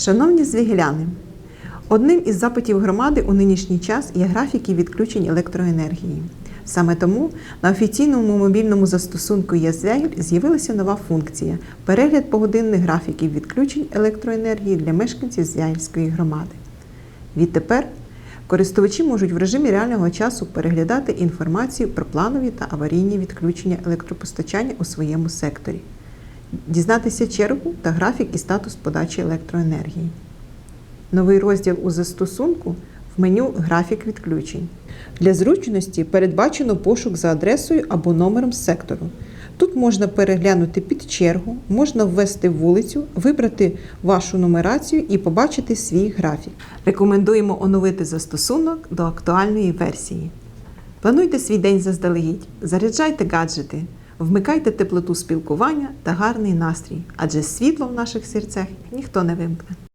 Шановні звігеляни, одним із запитів громади у нинішній час є графіки відключень електроенергії. Саме тому на офіційному мобільному застосунку ЄСВЕГІЛь з'явилася нова функція перегляд погодинних графіків відключень електроенергії для мешканців Звягільської громади. Відтепер користувачі можуть в режимі реального часу переглядати інформацію про планові та аварійні відключення електропостачання у своєму секторі, дізнатися чергу та графік і статус подачі електроенергії. Новий розділ у застосунку в меню Графік відключень. Для зручності передбачено пошук за адресою або номером сектору. Тут можна переглянути під чергу, можна ввести вулицю, вибрати вашу нумерацію і побачити свій графік. Рекомендуємо оновити застосунок до актуальної версії. Плануйте свій день заздалегідь, заряджайте гаджети, вмикайте теплоту спілкування та гарний настрій, адже світло в наших серцях ніхто не вимкне.